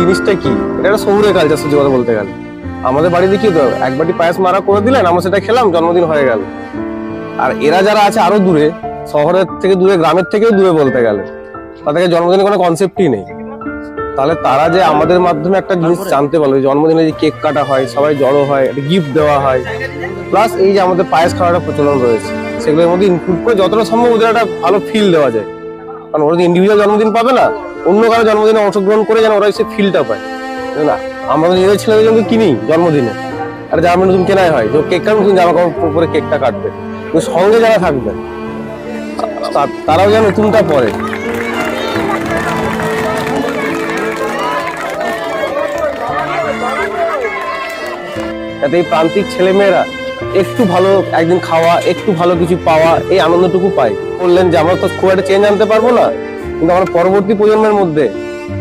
জিনিসটা কি? এটা একটা শহুরে কালচার সত্যি কথা বলতে গেলে। আমাদের বাড়িতে কি তো এক বাটি পায়েস মারা করে দিলেন, আমরা সেটা খেলাম, জন্মদিন হয়ে গেল। আর এরা যারা আছে আরও দূরে, শহরের থেকে দূরে, গ্রামের থেকেও দূরে বলতে গেলে, তাদেরকে জন্মদিনের কোনো কনসেপ্টই নেই। তাহলে তারা যে আমাদের মাধ্যমে একটা জিনিস জানতে পারল জন্মদিনে যে কেক কাটা হয়, সবাই জড়ো হয়, একটা গিফট দেওয়া হয় প্লাস এই যে আমাদের পায়েস খাওয়াটা প্রচলন রয়েছে, সেগুলোর মধ্যে ইনক্লুড করে যতটা সম্ভব ওদের একটা ভালো ফিল দেওয়া যায়। কারণ ওরা ইন্ডিভিজুয়াল জন্মদিন পাবে না। অন্য কারও জন্মদিনে অংশগ্রহণ করে যেন ওরা সেই ফিলটা পায় না? আমরা তো নিজেদের ছেলেদের জন্য কিনি জন্মদিনে। আর জামা নতুন কেনাই হয়, তো কেক নতুন জামা কাপড় পরে কেকটা কাটবে। কিন্তু সঙ্গে যারা থাকবে তারাও যেন নতুনটা পরে। এই প্রান্তিক ছেলেমেয়েরা একটু ভালো একদিন খাওয়া, একটু ভালো কিছু পাওয়া, এই আনন্দটুকু পায়। বললেন যে, আমরা তো খুব একটা চেঞ্জ আনতে পারব না। কিন্তু আমার পরবর্তী প্রজন্মের মধ্যে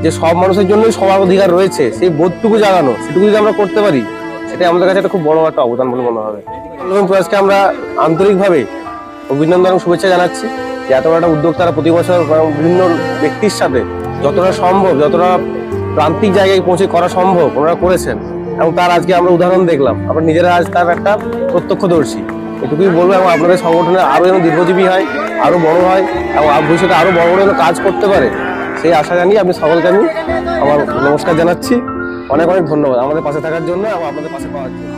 যে সব মানুষের জন্যই সবার অধিকার রয়েছে, সেই বোধটুকু জাগানো, সেটুকু যদি আমরা করতে পারি, সেটাই আমাদের কাছে একটা খুব বড় একটা অবদান বলে মনে হবে। প্রয়াসকে আমরা আন্তরিকভাবে অভিনন্দন এবং শুভেচ্ছা জানাচ্ছি যে এত বড় একটা উদ্যোগ তারা প্রতি বছর বিভিন্ন ব্যক্তির সাথে যতটা সম্ভব, যতটা প্রান্তিক জায়গায় পৌঁছে করা সম্ভব ওনারা করেছেন। এবং তার আজকে আমরা উদাহরণ দেখলাম। আমরা নিজেরা আজ তার একটা প্রত্যক্ষদর্শী। এটুকুই বলব এবং আপনাদের সংগঠনে আরও যেন দীর্ঘজীবী হয়, আরও বড় হয় এবং ভবিষ্যতে আরও বড় বড় কাজ করতে পারে, সেই আশা জানিয়ে আমি সকলকে আমি আমার নমস্কার জানাচ্ছি। অনেক অনেক ধন্যবাদ আমাদের পাশে থাকার জন্য এবং আপনাদের পাশে পাওয়ার জন্য।